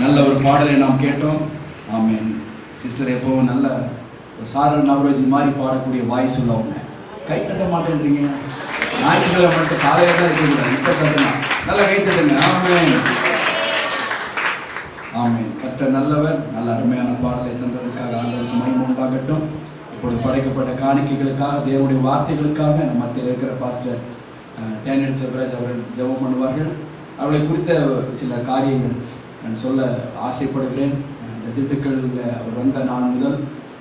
நல்ல ஒரு பாடலை நாம் கேட்டோம். ஆமீன். சிஸ்டர் எப்பவும் நல்ல சாரல் நவரோஜி மாதிரி பாடக்கூடிய வாய்ஸ் உள்ளவங்க கை தட்ட மாட்டேன்றீங்க. ஞாயிற்றுக்கிழமை மட்டும் காலையில் தான் இருக்கக்கூடாது இப்போ தட்டலாம் நல்லா கை தட்டுங்க. ஆமென். ஆமென். கத்த நல்லவர் நல்ல அருமையான பாடலை தந்ததற்காக ஆண்டவருக்கு மயம் உண்டாகட்டும். இப்பொழுது படைக்கப்பட்ட காணிக்கைகளுக்காக தேவனுடைய வார்த்தைகளுக்காக நம்ம மத்தியில் இருக்கிற பாஸ்டர் டேனியல் செல்வராஜ் அவர்கள் ஜெபம் பண்ணுவார்கள். அவர்களை குறித்த சில காரியங்கள் நான் சொல்ல ஆசைப்படுகிறேன். இந்த திண்டுக்கல்ல அவர் வந்த நாள் முதல்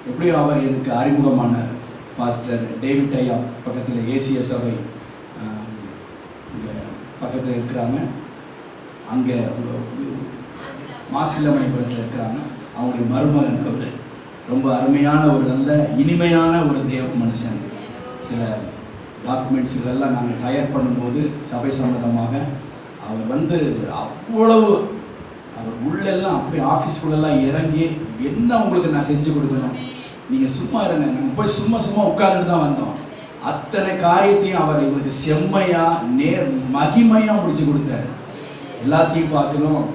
எப்படியும் அவர் எனக்கு அறிமுகமானார். பாஸ்டர் டேவிட் ஐயா பக்கத்தில் ஏசிய சபை பக்கத்தில் இருக்கிறாங்க. அங்கே மாசிலமணிபுரத்தில் இருக்கிறாங்க. அவங்களுடைய மருமகன் அவர். ரொம்ப அருமையான ஒரு நல்ல இனிமையான ஒரு தேவ மனுஷன். சில டாக்குமெண்ட்ஸ் இதெல்லாம் நாங்கள் தயார் பண்ணும்போது சபை சம்மந்தமாக அவர் வந்து அவ்வளவு அவர் உள்ளெல்லாம் அப்படியே ஆஃபீஸ்குள்ளெல்லாம் இறங்கி என்ன உங்களுக்கு நான் செஞ்சு கொடுக்கணும்? நீங்கள் சும்மா இருங்க. நாங்கள் போய் சும்மா சும்மா உட்கார்ந்துட்டு தான் வந்தோம். அத்தனை காரியத்தையும் அவர் எங்களுக்கு செம்மையா நேர் மகிமையா முடிச்சு கொடுத்தாரு. எல்லாத்தையும் பார்க்கணும்.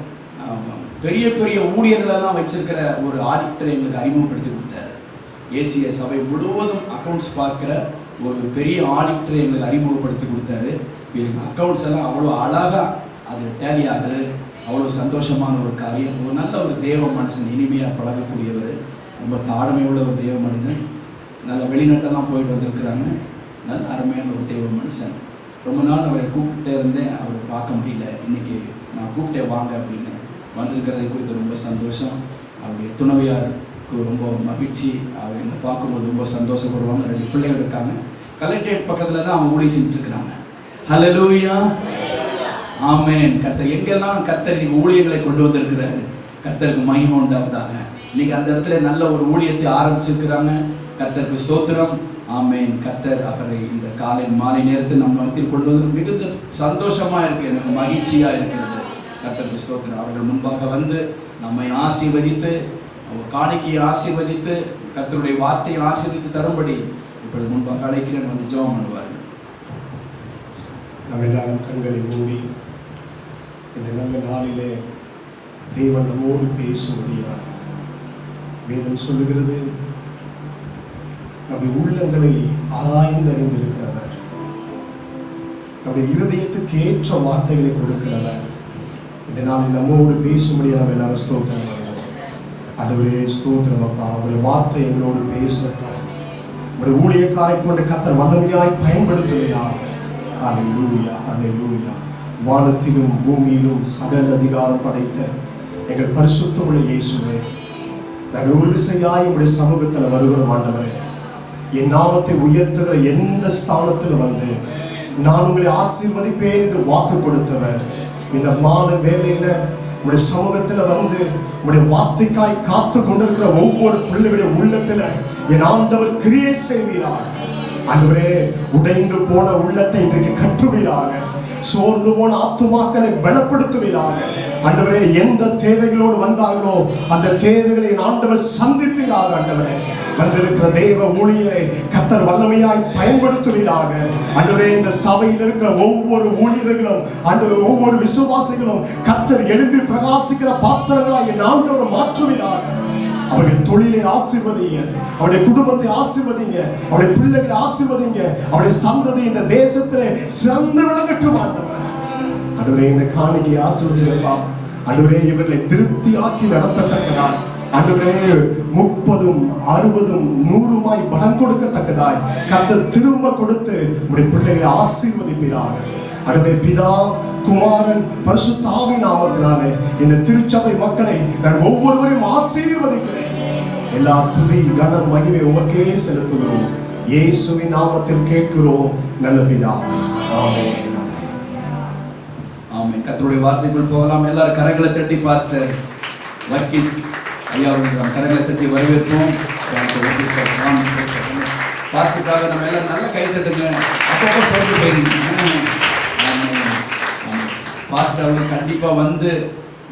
பெரிய பெரிய ஊழியர்களெல்லாம் வச்சிருக்கிற ஒரு ஆடிட்டரை எங்களுக்கு அறிமுகப்படுத்தி கொடுத்தாரு. ஏசிய சபை முழுவதும் அக்கவுண்ட்ஸ் பார்க்குற ஒரு பெரிய ஆடிட்டரை எங்களுக்கு அறிமுகப்படுத்தி கொடுத்தாரு. எங்கள் அக்கவுண்ட்ஸ் எல்லாம் அவ்வளோ அழகாக அதில் டேலி ஆகுது. அவ்வளோ சந்தோஷமான ஒரு காரியம். ஒரு நல்ல ஒரு தேவ மனுஷன் இனிமையாக பழகக்கூடியவர். ரொம்ப தாழ்மை உள்ள ஒரு தேவ மனிதன். நல்ல வெளிநாட்டெல்லாம் போயிட்டு வந்திருக்கிறாங்க. நல்ல அருமையான ஒரு தேவ மனுஷன். ரொம்ப நாள் அவரை கூப்பிட்டே இருந்தேன். அவரை பார்க்க முடியல. இன்னைக்கு நான் கூப்பிட்டே வாங்க அப்படின்னு. வந்திருக்கிறது குறித்து ரொம்ப சந்தோஷம். அவருடைய துணவியாருக்கு ரொம்ப மகிழ்ச்சி. அவர் என்னை பார்க்கும்போது ரொம்ப சந்தோஷப்படுவாங்க. ரெண்டு பிள்ளைகள் இருக்காங்க. கலெக்டரேட் பக்கத்தில் தான் அவங்க ஊழிய செஞ்சுட்டு இருக்கிறாங்க ஹலலூயா ஆமேன். கர்த்தர் எங்கெல்லாம் கத்தர் நீங்க ஊழியங்களை கொண்டு வந்திருக்கிறாரு கத்தருக்கு மகிமை உண்டாகுதாங்க இன்னைக்கு அந்த இடத்துல நல்ல ஒரு ஊழியத்தை ஆரம்பிச்சிருக்கிறாங்க. கத்தருக்கு சோத்திரம் ஆமேன். கத்தர் அவரை இந்த காலை மாலை நேரத்தில் நம்ம மனத்தில் கொண்டு வந்து மிகுந்த சந்தோஷமா இருக்கு எனக்கு மகிழ்ச்சியா இருக்கிறது. கத்தருக்கு சோத்திரம் அவர்கள் முன்பாக வந்து நம்மை ஆசீர்வதித்து காணிக்கையை ஆசீர்வதித்து கத்தருடைய வார்த்தையை ஆசீர்வதித்து தரும்படி இப்பொழுது முன்பாக அழைக்கிறேன் வந்து ஜெபம் பண்ணுவார்கள். நாம் எல்லாரும் கண்களை மூடி இந்த நல்ல நாளிலே தேவன் நம்மோடு பேசும்படியார் வேதம் சொல்லுகிறது நம்முடைய உள்ளங்களை ஆராய்ந்து அறிந்திருக்கிறவர் நம்முடைய இருதயத்துக்கு ஏற்ற வார்த்தைகளை கொடுக்கிறவர். இந்த நாளில் நம்மோடு பேசும்படி நம்ம எல்லாரும் ஸ்தோத்திரம் பண்ணுவோம். ஸ்தோத்திரம் அப்பா. அவருடைய வார்த்தை எங்களோடு பேசட்டும். உங்களுடைய ஊழியக்காரை கொண்டு கத்தர் வல்லமையாய் பயன்படுத்துகிறார் ஹalleluya லூயா வானத்திலும் பூமியிலும் சகல அதிகாரம் படைத்த எங்கள் பரிசுத்தமுள்ள இயேசுவே நாங்கள் ஒரு விசையாய் உங்களுடைய சமூகத்தில் வருகிறோம் ஆண்டவரே. என் நாமத்தை உயர்த்துகிற எந்த ஸ்தானத்தில் வந்து நான் உங்களை ஆசீர்வதிப்பேன் என்று வாக்கு கொடுத்தவர். இந்த மாத வேலையில உடைய சமூகத்துல வந்து உடைய வார்த்தைக்காய் காத்து கொண்டிருக்கிற ஒவ்வொரு பிள்ளைகளுடைய உள்ளத்துல என் ஆண்டவர் கிரியை செய்வீராக. அன்றுவரே உடைந்து போன உள்ளத்தை இன்றைக்கு கட்டுவீராக. சோர்ந்து போன ஆத்துமாக்களை பலப்படுத்துவீராக. அண்டவரே எந்த தேவைகளோடு வந்தார்களோ அந்த தேவைகளை ஆண்டவர் சந்திப்பீராக ஆண்டவரே. வந்திருக்கிற தேவ ஊழியரை கத்தர் வல்லமையாய் பயன்படுத்துவீராக. ஆண்டவரே இந்த சபையில் இருக்கிற ஒவ்வொரு ஊழியர்களும் அன்று ஒவ்வொரு விசுவாசிகளும் கத்தர் எழுப்பி பிரகாசிக்கிற பாத்திரங்களாய் என் ஆண்டவர் மாற்றுவீராக. அவருடைய தொழிலை ஆசிர்வதிங்க. அவருடைய குடும்பத்தை ஆசிர்வதிங்க. அவருடைய பிள்ளைகளை ஆசிர்வதிங்க. அவருடைய சந்ததி இந்த தேசத்திலே சிறந்து விளங்கட்டும் ஆண்டவர் ஆண்டவரே இந்த காணிக்கை ஆசீர்வதிங்கப்பா. ஆண்டவரே இவர்களை திருப்தியாக்கி நடத்தத்தக்கதாய். ஆண்டவரே முப்பதும் அறுபதும் நூறுமாய் பலம் கொடுக்கத்தக்கதாய். கத்த திரும்ப கொடுத்து உடைய பிள்ளைகளை ஆசீர்வதிப்பீராக. அடுத்த பிதா குமாரன் பரிசுத்தாவின் நாமத்தினாலே இந்த திருச்சபை மக்களை நான் ஒவ்வொருவரையும் ஆசீர்வதிக்கிறேன். எல்லா துதி கன மகிமை உமக்கே செலுத்துகிறோம். இயேசுவின் நாமத்தில் கேட்கிறோம் நல்ல பிதா. ஆமே ஆமே கத்தருடைய வார்த்தைக்குள் போகலாம். எல்லாரும் கரங்களை தட்டி பாஸ்டர் வர்க்கீஸ் ஐயா அவர்கள் கரங்களை தட்டி வரவேற்போம் பாஸ்டருக்காக நம்ம எல்லாம் நல்ல கை தட்டுங்க. அப்பப்போ சொல்லிட்டு போயிருக்கீங்க பாஸ்டர் அவங்க கண்டிப்பாக வந்து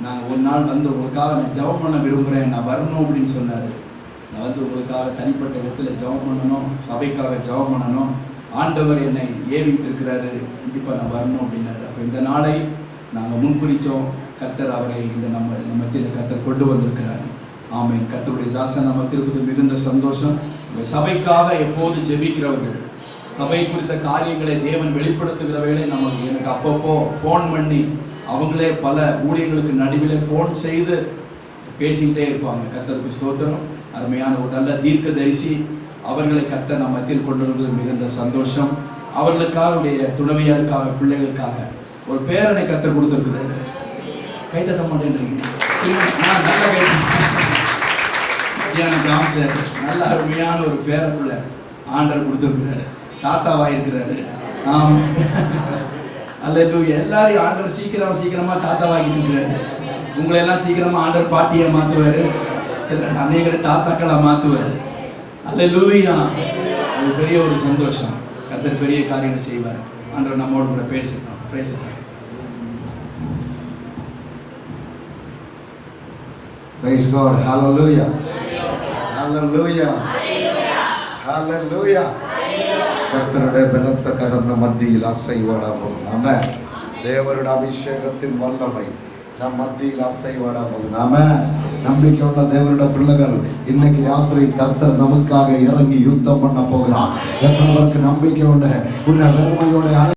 நான் ஒரு நாள் வந்து உங்களுக்காக நான் ஜெபம் பண்ண விரும்புகிறேன் நான் வரணும் அப்படின்னு சொன்னார். நான் வந்து உங்களுக்காக தனிப்பட்ட விதத்தில் ஜெபம் பண்ணணும் சபைக்காக ஜெபம் பண்ணணும். ஆண்டவர் என்னை ஏவிட்டு இருக்கிறாரு கண்டிப்பாக நான் வரணும் அப்படின்னாரு. அப்போ இந்த நாளை நாங்கள் முன்குறித்தோம் கர்த்தர் அவரை இந்த நம்ம நம்ம மத்தியில் கர்த்தர் கொண்டு வந்திருக்கிறாரு. ஆமை கர்த்தருடைய தாசன் நம்ம திருப்பதி மிகுந்த சந்தோஷம். சபைக்காக எப்போது ஜெபிக்கிறவர்கள். சபை குறித்த காரியங்களை தேவன் வெளிப்படுத்துகிற வேலை நமக்கு எனக்கு அப்பப்போ ஃபோன் பண்ணி அவங்களே பல ஊழியர்களுக்கு நடுவிலே ஃபோன் செய்து பேசிக்கிட்டே இருப்பாங்க. கத்தருக்கு சோதனம் அருமையான ஒரு நல்ல தீர்க்க தரிசி அவர்களை கத்த நம்ம மத்தியில் கொண்டு வருவது மிகுந்த சந்தோஷம். அவர்களுக்காக உடைய துணைவியாருக்காக பிள்ளைகளுக்காக ஒரு பேரனை கத்த கொடுத்துருக்குறாரு. கைதட்ட மாட்டேன்றீங்க. நான் நல்ல சார் நல்ல அருமையான ஒரு பேர பிள்ளை ஆண்டர் கொடுத்துருக்குறாரு. தாத்தாவா இருக்கிறாரு ஆமா. அல்ல எல்லாரையும் ஆண்டவர் சீக்கிரம் சீக்கிரமா தாத்தாவாக்கிட்டு இருக்கிறாரு உங்களை எல்லாம் சீக்கிரமா ஆண்டவர் பாட்டியை மாத்துவாரு. சில அநேகரை தாத்தாக்களா மாத்துவாரு. அல்ல லூயா அது பெரிய ஒரு சந்தோஷம். கர்த்தர் பெரிய காரியங்களை செய்வார். ஆண்டவர் நம்மோடு கூட பேசணும் பேசுகிறேன் Praise God. Hallelujah. Hallelujah. Hallelujah. கர்த்தருடைய பலத்த கரந்த மத்தியில் அசைவாடா நாம தேவருடைய அபிஷேகத்தின் வல்லமை நம் மத்தியில் அசைவாடாமல் நாம நம்பிக்கையுள்ள தேவருடைய பிள்ளைகள் இன்னைக்கு ராத்திரி கர்த்தர் நமக்காக இறங்கி யுத்தம் பண்ண போகிறான் எத்தனை பேருக்கு நம்பிக்கை உண்டு. உன்னை வெறுமையோட